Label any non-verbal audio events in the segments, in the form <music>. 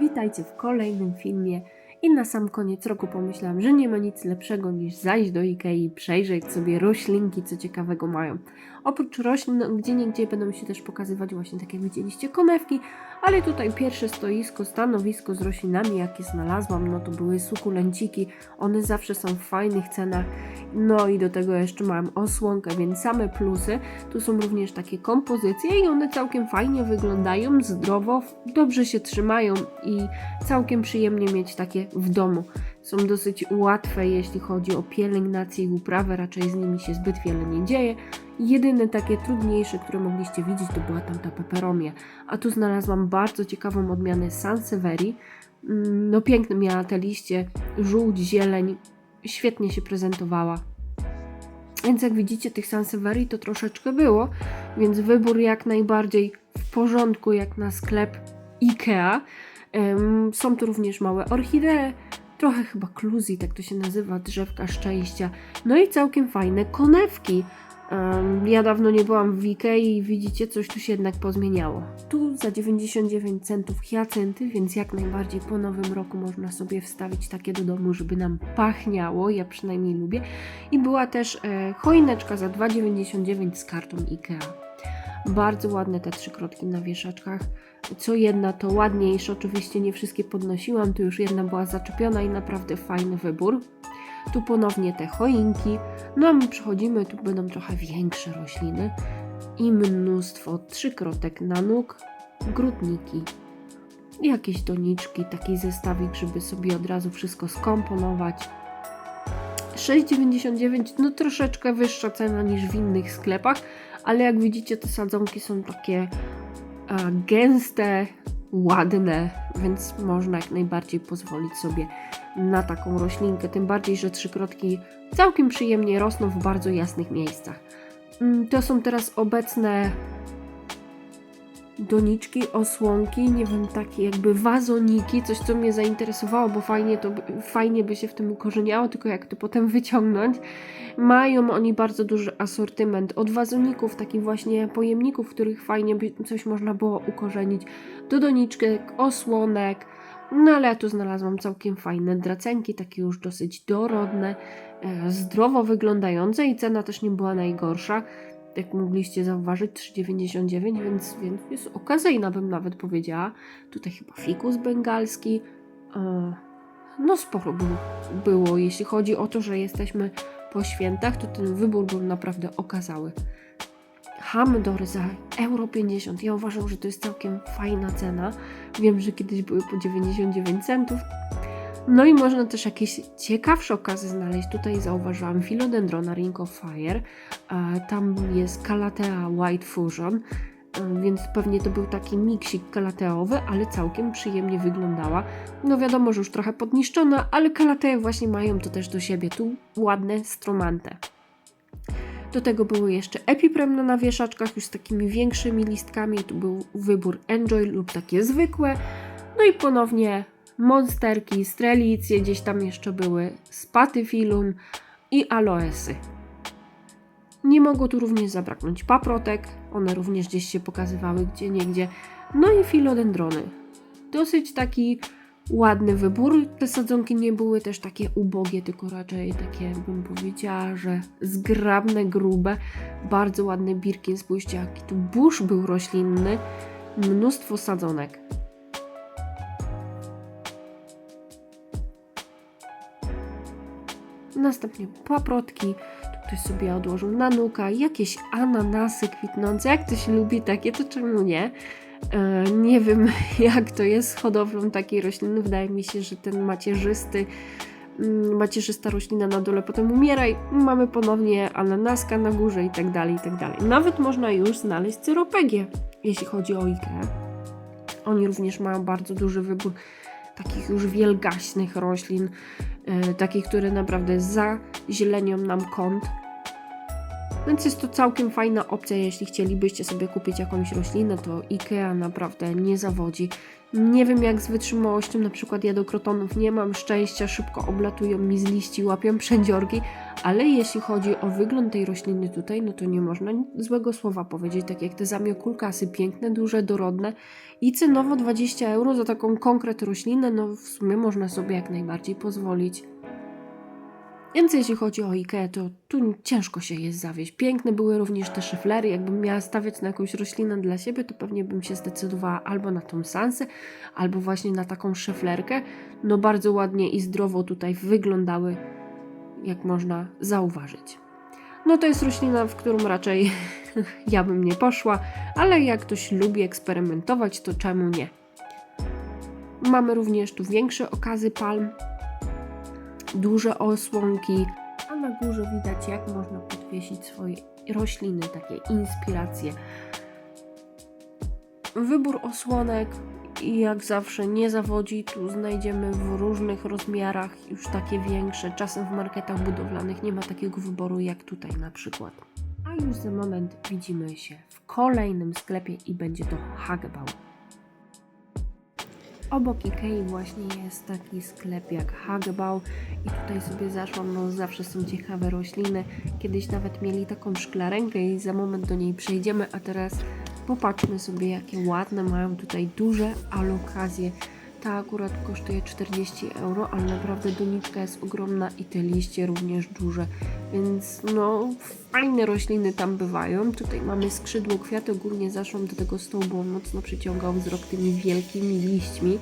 Witajcie w kolejnym filmie. I na sam koniec roku pomyślałam, że nie ma nic lepszego niż zajść do Ikei i przejrzeć sobie roślinki, co ciekawego mają. Oprócz roślin, no, gdzie niegdzie będą się też pokazywać właśnie tak jak widzieliście konewki, ale tutaj pierwsze stoisko, stanowisko z roślinami, jakie znalazłam, no to były sukulenciki. One zawsze są w fajnych cenach. No i do tego jeszcze mam osłonkę, więc same plusy. Tu są również takie kompozycje i one całkiem fajnie wyglądają, zdrowo, dobrze się trzymają i całkiem przyjemnie mieć takie w domu. Są dosyć łatwe, jeśli chodzi o pielęgnację i uprawę, raczej z nimi się zbyt wiele nie dzieje. Jedyne takie trudniejsze, które mogliście widzieć, to była tam ta peperomia. A tu znalazłam bardzo ciekawą odmianę Sanseveri. Mm, No piękne miała te liście, żółć, zieleń, świetnie się prezentowała. Więc jak widzicie, tych Sanseveri to troszeczkę było, więc wybór jak najbardziej w porządku, jak na sklep IKEA. Są tu również małe orchidee, trochę chyba kluzji, tak to się nazywa, drzewka szczęścia. No i całkiem fajne konewki. Ja dawno nie byłam w Ikei i widzicie, coś tu się jednak pozmieniało. Tu za 99 centów hiacynty, więc jak najbardziej po nowym roku można sobie wstawić takie do domu, żeby nam pachniało, ja przynajmniej lubię. I była też e, choineczka za 2,99 z kartą Ikea. Bardzo ładne te trzy krotki na wieszaczkach. Co jedna to ładniejsze, oczywiście nie wszystkie podnosiłam, tu już jedna była zaczepiona i naprawdę fajny wybór. Tu ponownie te choinki, no a my przechodzimy, tu będą trochę większe rośliny i mnóstwo trzykrotek na nóg, grudniki, jakieś doniczki, taki zestawik, żeby sobie od razu wszystko skomponować. 6,99 no troszeczkę wyższa cena niż w innych sklepach, ale jak widzicie te sadzonki są takie a, gęste, ładne, więc można jak najbardziej pozwolić sobie na taką roślinkę, tym bardziej, że trzykrotki całkiem przyjemnie rosną w bardzo jasnych miejscach. Mm, To są teraz obecne doniczki, osłonki, nie wiem, takie jakby wazoniki, coś co mnie zainteresowało, bo fajnie, to, fajnie by się w tym ukorzeniało, tylko jak to potem wyciągnąć. Mają oni bardzo duży asortyment od wazoników, takich właśnie pojemników, w których fajnie by coś można było ukorzenić, do doniczek, osłonek, no ale ja tu znalazłam całkiem fajne dracenki, takie już dosyć dorodne, e, zdrowo wyglądające i cena też nie była najgorsza jak mogliście zauważyć, 3,99, więc, więc jest okazyjna, bym nawet powiedziała. Tutaj chyba fikus bengalski. E, No, sporo był, było. Jeśli chodzi o to, że jesteśmy po świętach, to ten wybór był naprawdę okazały. Hamedory za euro 50. Ja uważam, że to jest całkiem fajna cena. Wiem, że kiedyś były po 99 centów. No i można też jakieś ciekawsze okazy znaleźć. Tutaj zauważyłam Philodendrona Ring of Fire. E, Tam jest Calathea White Fusion, e, więc pewnie to był taki miksik kalateowy, ale całkiem przyjemnie wyglądała. No wiadomo, że już trochę podniszczona, ale kalatee właśnie mają to też do siebie. Tu ładne stromante. Do tego były jeszcze epipremne na wieszaczkach, już z takimi większymi listkami. Tu był wybór Enjoy lub takie zwykłe. No i ponownie monsterki, strelicje, gdzieś tam jeszcze były spatyfilum i aloesy. Nie mogło tu również zabraknąć paprotek, one również gdzieś się pokazywały gdzie niegdzie. No i filodendrony. Dosyć taki ładny wybór. Te sadzonki nie były też takie ubogie, tylko raczej takie, bym powiedziała, że zgrabne, grube. Bardzo ładny birkin, spójrzcie jaki tu burz był roślinny. Mnóstwo sadzonek. Następnie paprotki, Ktoś sobie odłożył nanuka, jakieś ananasy kwitnące. Jak ktoś lubi takie, to czemu nie? E, nie wiem, <laughs> jak to jest z hodowlą takiej rośliny. Wydaje mi się, że ten macierzysty, mm, macierzysta roślina na dole potem umiera i mamy ponownie ananaska na górze i tak dalej, i tak dalej. Nawet można już znaleźć cyropegię, jeśli chodzi o Ikea. Oni również mają bardzo duży wybór takich już wielgaśnych roślin, e, takich, które naprawdę zazielenią nam kąt. Więc jest to całkiem fajna opcja, jeśli chcielibyście sobie kupić jakąś roślinę, to IKEA naprawdę nie zawodzi. Nie wiem jak z wytrzymałością, na przykład ja do krotonów nie mam szczęścia, szybko oblatują mi z liści, łapią przędziorki, ale jeśli chodzi o wygląd tej rośliny tutaj, no to nie można złego słowa powiedzieć, tak jak te zamiokulkasy, piękne, duże, dorodne i cenowo 20 euro za taką konkret roślinę, no w sumie można sobie jak najbardziej pozwolić. Więc jeśli chodzi o Ikea, to tu ciężko się jest zawieść. Piękne były również te szeflery. Jakbym miała stawiać na jakąś roślinę dla siebie, to pewnie bym się zdecydowała albo na tą sansę, albo właśnie na taką szeflerkę. No bardzo ładnie i zdrowo tutaj wyglądały, jak można zauważyć. No to jest roślina, w którą raczej <laughs> ja bym nie poszła, ale jak ktoś lubi eksperymentować, to czemu nie? Mamy również tu większe okazy palm, duże osłonki, a na górze widać jak można podwiesić swoje rośliny, takie inspiracje. Wybór osłonek jak zawsze nie zawodzi, tu znajdziemy w różnych rozmiarach, już takie większe. Czasem w marketach budowlanych nie ma takiego wyboru jak tutaj na przykład. A już za moment widzimy się w kolejnym sklepie i będzie to Hagebau. Obok Ikei właśnie jest taki sklep jak Hagebau i tutaj sobie zaszłam, no zawsze są ciekawe rośliny. Kiedyś nawet mieli taką szklarenkę i za moment do niej przejdziemy, a teraz popatrzmy sobie jakie ładne mają tutaj duże alokazje. Ta akurat kosztuje 40 euro, ale naprawdę doniczka jest ogromna i te liście również duże, więc no fajne rośliny tam bywają. Tutaj mamy skrzydło kwiaty, ogólnie zaszłam do tego stołu, mocno przyciągał wzrok tymi wielkimi liśćmi.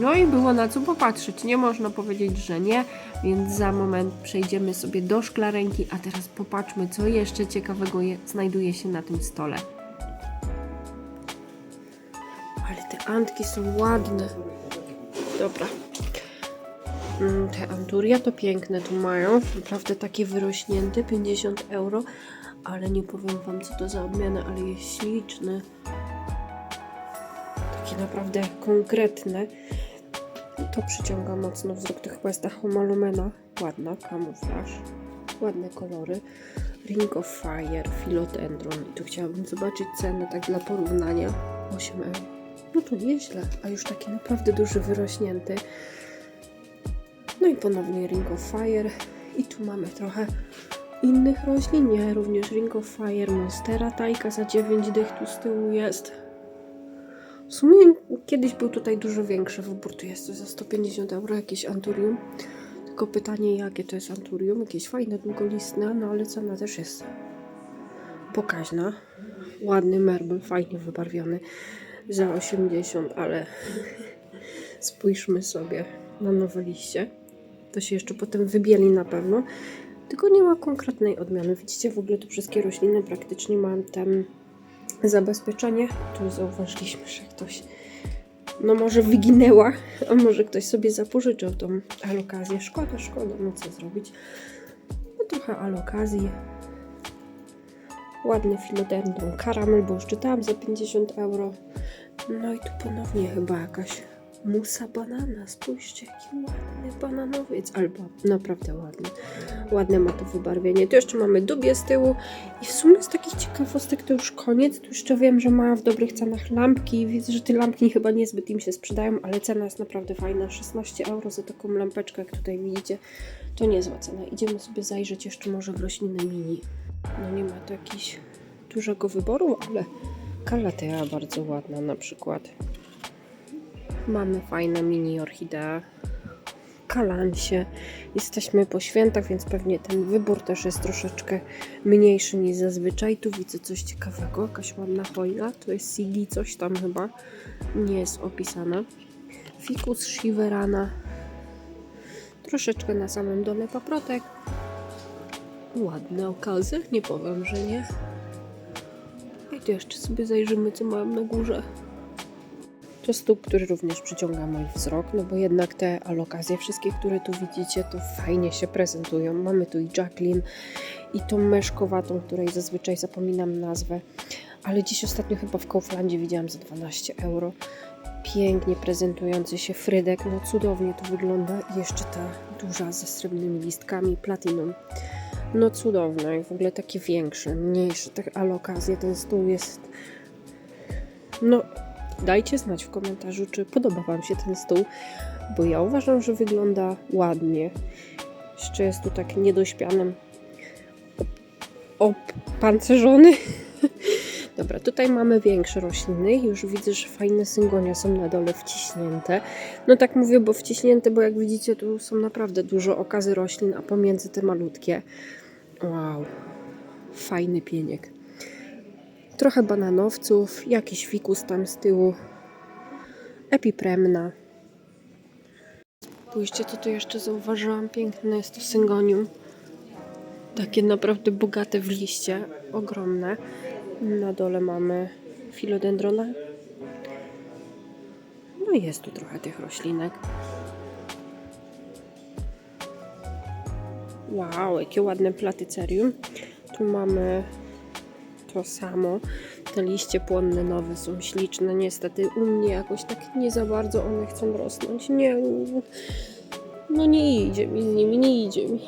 No i było na co popatrzeć, nie można powiedzieć, że nie, więc za moment przejdziemy sobie do szklarenki, a teraz popatrzmy, co jeszcze ciekawego je, znajduje się na tym stole. Antki są ładne. Dobra. Mm, Te anturia to piękne tu mają. Naprawdę takie wyrośnięte, 50 euro. Ale nie powiem wam co to za odmiana, ale jest śliczny. Takie naprawdę konkretne. To przyciąga mocno wzrok. To chyba jest ta Homalumena. Ładna, kamuflaż. Ładne kolory. Ring of Fire, Philodendron. I tu chciałabym zobaczyć cenę tak dla porównania. 8 euro. No to nieźle, a już taki naprawdę duży, wyrośnięty. No i ponownie Ring of Fire. I tu mamy trochę innych roślin. Nie, również Ring of Fire, Monstera, Tajka za 9 dych tu z tyłu jest. W sumie kiedyś był tutaj dużo większy wybór. Tu jest za 150 euro jakieś anturium. Tylko pytanie, jakie to jest anturium? Jakieś fajne, długolistne, no ale cena też jest pokaźna. Ładny merbel, fajnie wybarwiony za 80, ale spójrzmy sobie na nowe liście. To się jeszcze potem wybieli na pewno. Tylko nie ma konkretnej odmiany. Widzicie, w ogóle tu wszystkie rośliny praktycznie mają tam zabezpieczenie. Tu zauważyliśmy, że ktoś no może wyginęła, a może ktoś sobie zapożyczył tą alokazję. Szkoda, szkoda, no co zrobić. No trochę alokazji. Ładny filodendron karamel, bo już czytałam za 50 euro. No i tu ponownie chyba jakaś musa banana. Spójrzcie, jaki ładny bananowiec. Albo naprawdę ładny. Ładne ma to wybarwienie. Tu jeszcze mamy dubię z tyłu. I w sumie z takich ciekawostek to już koniec. Tu jeszcze wiem, że ma w dobrych cenach lampki. Widzę, że te lampki chyba niezbyt im się sprzedają, ale cena jest naprawdę fajna. 16 euro za taką lampeczkę, jak tutaj widzicie. To niezła cena. Idziemy sobie zajrzeć jeszcze może w rośliny mini. No nie ma tu jakiegoś dużego wyboru, ale kalatea bardzo ładna na przykład. Mamy fajne mini orchidea. Kalansie. Jesteśmy po świętach, więc pewnie ten wybór też jest troszeczkę mniejszy niż zazwyczaj. Tu widzę coś ciekawego, jakaś ładna hojna. To jest Sigi, coś tam chyba. Nie jest opisane. Ficus shiverana. Troszeczkę na samym dole paprotek. Ładne okazy, nie powiem, że nie. Jeszcze sobie zajrzymy, co mam na górze. To stóp, który również przyciąga mój wzrok, no bo jednak te alokazje, wszystkie, które tu widzicie, to fajnie się prezentują. Mamy tu i Jacqueline, i tą meszkowatą, której zazwyczaj zapominam nazwę, ale dziś ostatnio chyba w Kauflandzie widziałam za 12 euro. Pięknie prezentujący się Frydek, no cudownie to wygląda. I jeszcze ta duża ze srebrnymi listkami, platinum. No cudowne i w ogóle takie większe, mniejsze, te alokazje, ten stół jest... No, dajcie znać w komentarzu, czy podoba Wam się ten stół, bo ja uważam, że wygląda ładnie. Jeszcze jest tu tak niedośpianym opancerzony. Dobra, tutaj mamy większe rośliny. Już widzę, że fajne syngonia są na dole wciśnięte. No tak mówię, bo wciśnięte, bo jak widzicie, tu są naprawdę dużo okazy roślin, a pomiędzy te malutkie. Wow, fajny pieniek. Trochę bananowców, jakiś fikus tam z tyłu. Epipremna. Spójrzcie, co tu jeszcze zauważyłam. Piękne jest to syngonium. Takie naprawdę bogate w liście, ogromne. Na dole mamy filodendrona. No jest tu trochę tych roślinek. Wow, jakie ładne platycerium. Tu mamy to samo. Te liście płonne nowe są śliczne. Niestety u mnie jakoś tak nie za bardzo one chcą rosnąć. Nie, no nie idzie mi z nimi, nie idzie mi.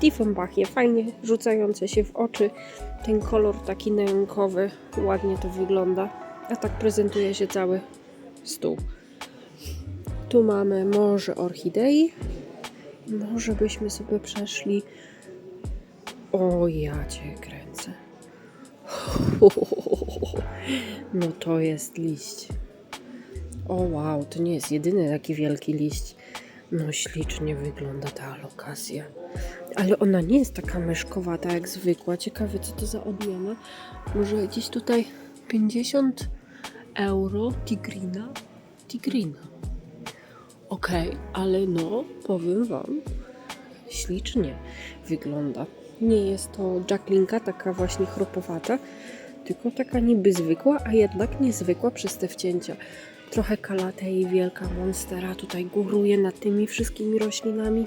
Tiefenbachie, fajnie rzucające się w oczy. Ten kolor taki neonkowy, ładnie to wygląda. A tak prezentuje się cały stół. Tu mamy morze orchidei. Może byśmy sobie przeszli. O, ja cię kręcę. <laughs> No to jest liść. O wow, to nie jest jedyny taki wielki liść. No ślicznie wygląda ta alokacja. Ale ona nie jest taka myszkowata jak zwykła. Ciekawe co to za odmiana. Może gdzieś tutaj 50 euro tigrina? Tigrina. Okej, ale no, powiem Wam, ślicznie wygląda. Nie jest to Jacklinka, taka właśnie chropowata, tylko taka niby zwykła, a jednak niezwykła przez te wcięcia. Trochę kalata i wielka monstera tutaj góruje nad tymi wszystkimi roślinami.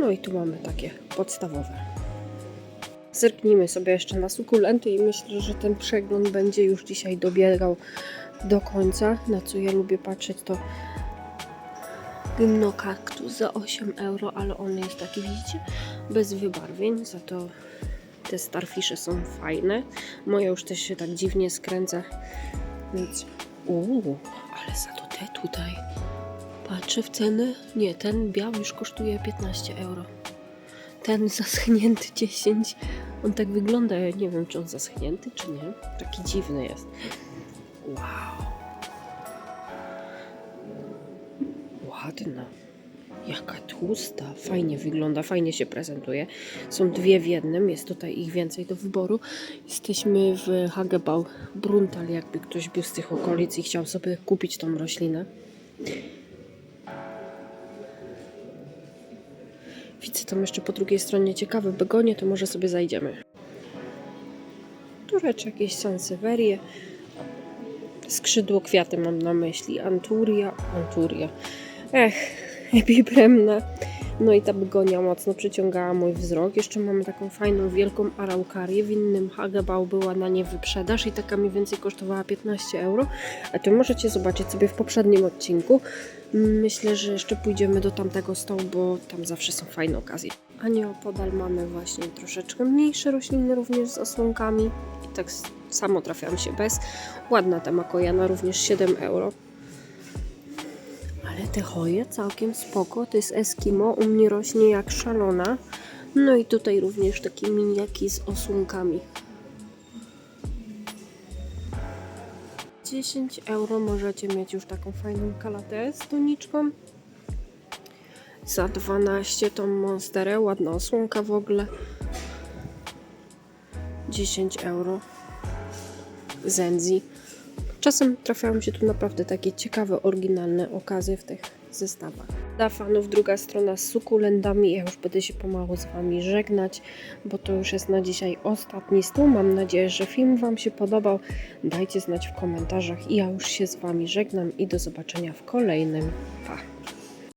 No i tu mamy takie podstawowe. Zerknijmy sobie jeszcze na sukulenty i myślę, że ten przegląd będzie już dzisiaj dobiegał do końca. Na co ja lubię patrzeć to gymnokaktus za 8 euro, ale on jest taki, widzicie, bez wybarwień, za to te starfisze są fajne. Moja już też się tak dziwnie skręca, więc uuu, ale za to te tutaj. Patrzę w ceny. Nie, ten biały już kosztuje 15 euro. Ten zaschnięty <laughs> 10. On tak wygląda, ja nie wiem, czy on zaschnięty, czy nie. Taki dziwny jest. Wow. Ładna. Jaka tłusta. Fajnie wygląda, fajnie się prezentuje. Są dwie w jednym, jest tutaj ich więcej do wyboru. Jesteśmy w Hagebau Bruntal, jakby ktoś był z tych okolic i chciał sobie kupić tą roślinę. Tam jeszcze po drugiej stronie ciekawe begonie, to może sobie zajdziemy. Tureczek, jakieś Sansevierie. Skrzydło kwiaty mam na myśli. Anturia, Anturia. Ech, epipremna. No i ta begonia mocno przyciągała mój wzrok. Jeszcze mamy taką fajną, wielką araukarię. W innym Hagebau była na nie wyprzedaż i taka mniej więcej kosztowała 15 euro. A to możecie zobaczyć sobie w poprzednim odcinku. Myślę, że jeszcze pójdziemy do tamtego stołu, bo tam zawsze są fajne okazje. A nieopodal mamy właśnie troszeczkę mniejsze rośliny, również z osłonkami. I tak samo trafiam się bez. Ładna ta makojana, również 7 euro. Te choje całkiem spoko. To jest Eskimo. U mnie rośnie jak szalona. No i tutaj również takie miniaki z osłonkami. 10 euro możecie mieć już taką fajną kalatę z doniczką. Za 12 tą monsterę, ładna osłonka w ogóle. 10 euro. Zenzi. Czasem trafiają się tu naprawdę takie ciekawe, oryginalne okazy w tych zestawach. Dla fanów druga strona z sukulentami. Ja już będę się pomału z Wami żegnać, bo to już jest na dzisiaj ostatni stół. Mam nadzieję, że film Wam się podobał. Dajcie znać w komentarzach i ja już się z Wami żegnam i do zobaczenia w kolejnym. Pa!